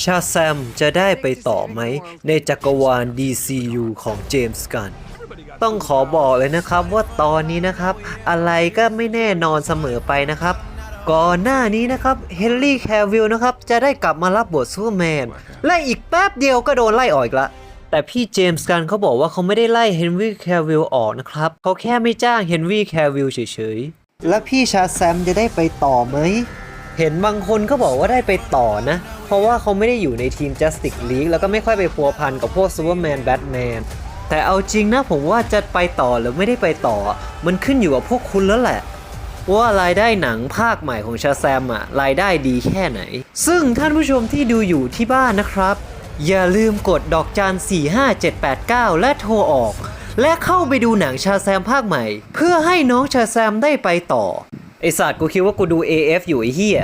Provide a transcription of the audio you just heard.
ชาแซมจะได้ไปต่อไหมในจักรวาล DCU ของเจมส์กัน ต้องขอบอกเลยนะครับว่าตอนนี้นะครับ อะไรก็ไม่แน่นอนเสมอไปนะครับ ก่อนหน้านี้นะครับเฮนรี่แควิลนะครับ จะได้กลับมารับบทซูเปอร์แมน และอีกแป๊บเดียวก็โดนไล่ออกอีกละแต่พี่เจมส์กันเขาบอกว่าเขาไม่ได้ไล่เฮนรี่แควิลออกนะครับ เขาแค่ไม่จ้างเฮนรี่แควิลเฉยๆ และพี่ชาแซมจะได้ไปต่อไหม เห็นบางคนก็บอกว่าได้ไปต่อนะ ราะว่าเขาไม่ได้อยู่ในทีม Justice League แล้วก็ไม่ค่อยไปพัวพันกับพวกซูเปอร์แมนแบทแมนแต่เอาจริงนะผมว่าจะไปต่อหรือไม่ได้ไปต่อ มันขึ้นอยู่กับพวกคุณแล้วแหละว่ารายได้หนังภาคใหม่ของชาแซมอะรายได้ดีแค่ไหน ซึ่งท่านผู้ชมที่ดูอยู่ที่บ้านนะครับ อย่าลืมกดดอกจัน45789 และโทรออก และเข้าไปดูหนังชาแซมภาคใหม่ เพื่อให้น้องชาแซมได้ไปต่อ ไอสัตว์กูคิดว่ากูดู AF อยู่ไอ้เหี้ย